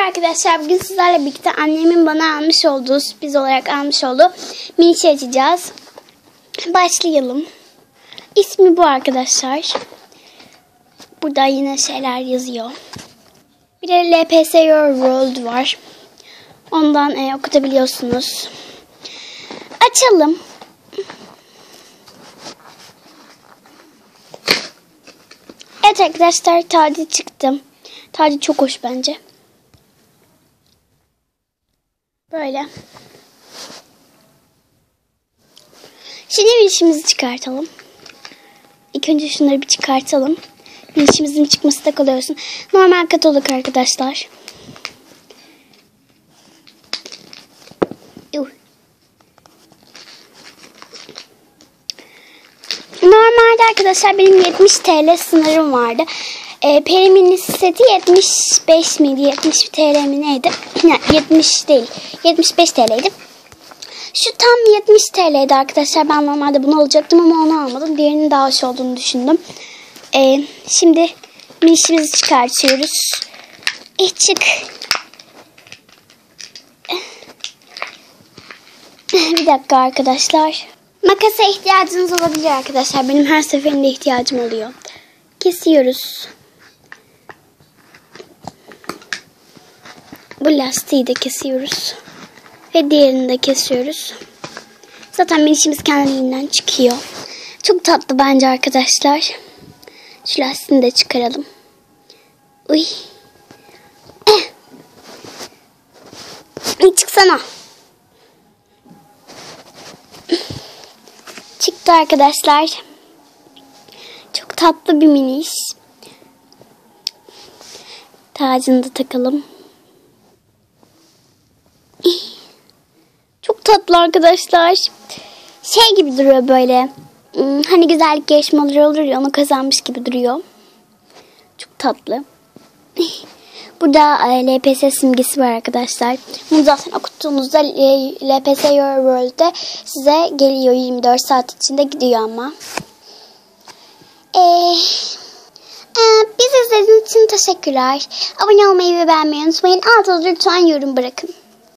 Merhaba arkadaşlar. Bugün sizlerle birlikte annemin bana almış olduğu, sürpriz olarak almış olduğu mini şey açacağız. Başlayalım. İsmi bu arkadaşlar. Burada yine şeyler yazıyor. Bir de LPS Your World var. Ondan e, okutabiliyorsunuz. Açalım. Evet arkadaşlar tacı çıktı. Tacı çok hoş bence. Böyle. Şimdi bir çıkartalım. İlk önce şunları bir çıkartalım. Bir işimizin çıkması da kolay olsun. Normal katalog arkadaşlar. Normalde arkadaşlar benim 70 TL sınırım vardı. E, Perimin seti 75 miydi? 70 TL mi neydi? 70 değil. 75 TL'ydi. Şu tam 70 TL'ydi arkadaşlar. Ben normalde bunu alacaktım ama onu almadım. Diğerinin daha hoş olduğunu düşündüm. E, şimdi minişimizi çıkartıyoruz. E, çık. Bir dakika arkadaşlar. Makasa ihtiyacınız olabilir arkadaşlar. Benim her seferinde ihtiyacım oluyor. Kesiyoruz. Bu lastiği de kesiyoruz. Ve diğerini de kesiyoruz. Zaten minişimiz kendiliğinden çıkıyor. Çok tatlı bence arkadaşlar. Şu lastiğini de çıkaralım. Uy. Eh. Çıksana. Çıktı arkadaşlar. Çok tatlı bir miniş. Tacını da takalım. Çok tatlı arkadaşlar. Şey gibi duruyor böyle. Hmm, hani güzellik yarışmaları olur ya onu kazanmış gibi duruyor. Çok tatlı. Burada e, LPS simgesi var arkadaşlar. Bunu zaten okuttuğunuzda e, LPS Your World'de size geliyor 24 saat içinde gidiyor ama. Ee, e, biz izlediğiniz için teşekkürler. Abone olmayı ve beğenmeyi unutmayın. Altına lütfen yorum bırakın.